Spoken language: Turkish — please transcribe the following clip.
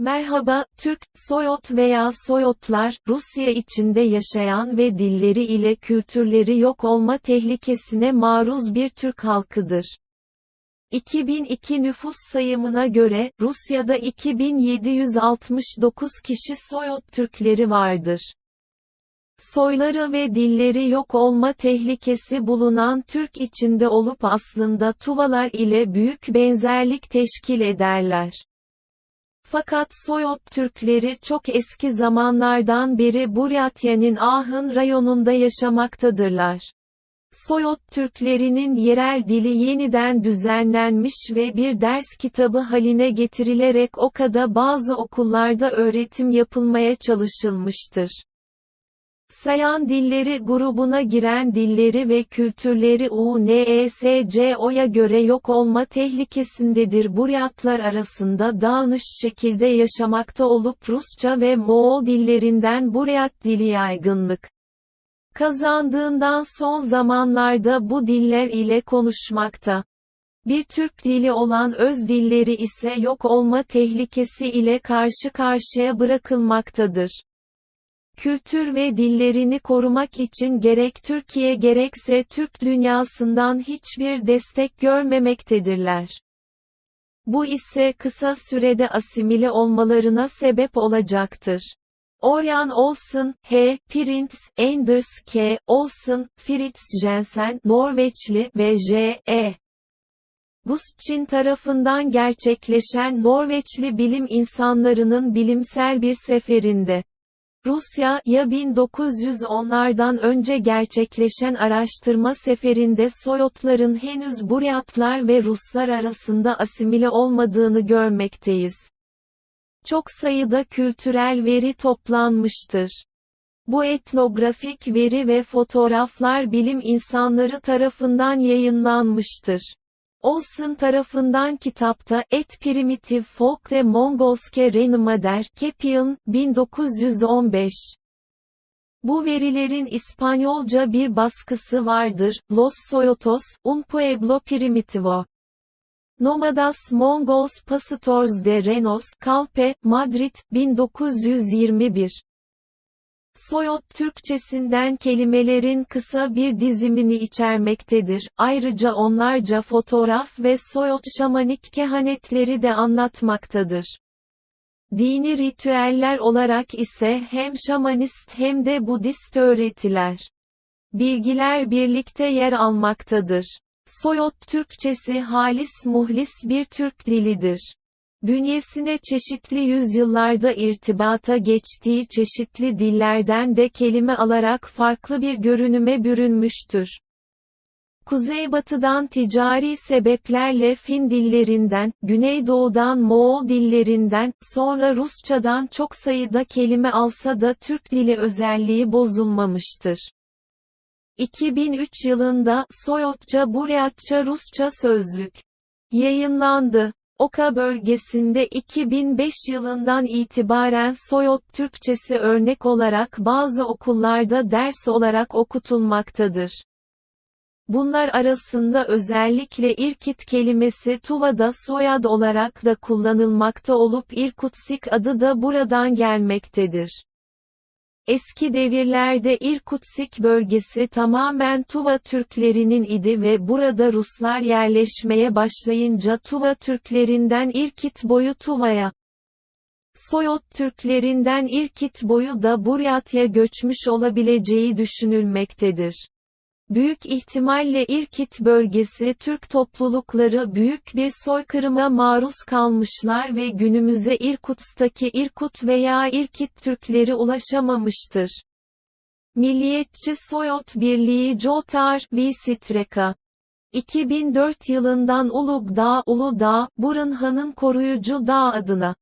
Merhaba, Türk, Soyot veya Soyotlar, Rusya içinde yaşayan ve dilleri ile kültürleri yok olma tehlikesine maruz bir Türk halkıdır. 2002 nüfus sayımına göre, Rusya'da 2769 kişi Soyot Türkleri vardır. Soyları ve dilleri yok olma tehlikesi bulunan Türk içinde olup aslında Tuvalar ile büyük benzerlik teşkil ederler. Fakat Soyot Türkleri çok eski zamanlardan beri Buryatya'nın Ahın rayonunda yaşamaktadırlar. Soyot Türklerinin yerel dili yeniden düzenlenmiş ve bir ders kitabı haline getirilerek Oka'da bazı okullarda öğretim yapılmaya çalışılmıştır. Sayan dilleri grubuna giren dilleri ve kültürleri UNESCO'ya göre yok olma tehlikesindedir. Buryatlar arasında dağınış şekilde yaşamakta olup Rusça ve Moğol dillerinden Buryat dili yaygınlık kazandığından son zamanlarda bu diller ile konuşmakta. Bir Türk dili olan öz dilleri ise yok olma tehlikesi ile karşı karşıya bırakılmaktadır kültür ve dillerini korumak için gerek Türkiye gerekse Türk dünyasından hiçbir destek görmemektedirler. Bu ise kısa sürede asimile olmalarına sebep olacaktır. Orion Olsen, H. Prince, Anders K. Olsen, Fritz Jensen, Norveçli ve J. E. Gustçin tarafından gerçekleşen Norveçli bilim insanlarının bilimsel bir seferinde Rusya, ya 1910'lardan önce gerçekleşen araştırma seferinde Soyotların henüz Buryatlar ve Ruslar arasında asimile olmadığını görmekteyiz. Çok sayıda kültürel veri toplanmıştır. Bu etnografik veri ve fotoğraflar bilim insanları tarafından yayınlanmıştır. Olson tarafından kitapta Et Primitive Folk de Mongolske Renomader Kepiln, 1915. Bu verilerin İspanyolca bir baskısı vardır, Los Soyotos, un pueblo primitivo. Nomadas Mongols Pastors de Renos, Calpe, Madrid, 1921. Soyot Türkçesinden kelimelerin kısa bir dizimini içermektedir. Ayrıca onlarca fotoğraf ve Soyot şamanik kehanetleri de anlatmaktadır. Dini ritüeller olarak ise hem şamanist hem de Budist öğretiler. Bilgiler birlikte yer almaktadır. Soyot Türkçesi halis muhlis bir Türk dilidir. Bünyesine çeşitli yüzyıllarda irtibata geçtiği çeşitli dillerden de kelime alarak farklı bir görünüme bürünmüştür. Kuzeybatıdan ticari sebeplerle Fin dillerinden, Güneydoğudan Moğol dillerinden, sonra Rusçadan çok sayıda kelime alsa da Türk dili özelliği bozulmamıştır. 2003 yılında Soyotça Buryatça Rusça sözlük yayınlandı. Oka bölgesinde 2005 yılından itibaren Soyot Türkçesi örnek olarak bazı okullarda ders olarak okutulmaktadır. Bunlar arasında özellikle İrkit kelimesi Tuva'da soyad olarak da kullanılmakta olup İrkutsik adı da buradan gelmektedir. Eski devirlerde İrkutsik bölgesi tamamen Tuva Türklerinin idi ve burada Ruslar yerleşmeye başlayınca Tuva Türklerinden İrkit boyu Tuva'ya, Soyot Türklerinden İrkit boyu da Buryatya göçmüş olabileceği düşünülmektedir. Büyük ihtimalle İrkit bölgesi Türk toplulukları büyük bir soykırıma maruz kalmışlar ve günümüze İrkutsk'taki İrkut veya İrkit Türkleri ulaşamamıştır. Milliyetçi Soyot Birliği Jotar Visitreka 2004 yılından Ulugdağ Uludağ, Burun Han'ın koruyucu dağ adına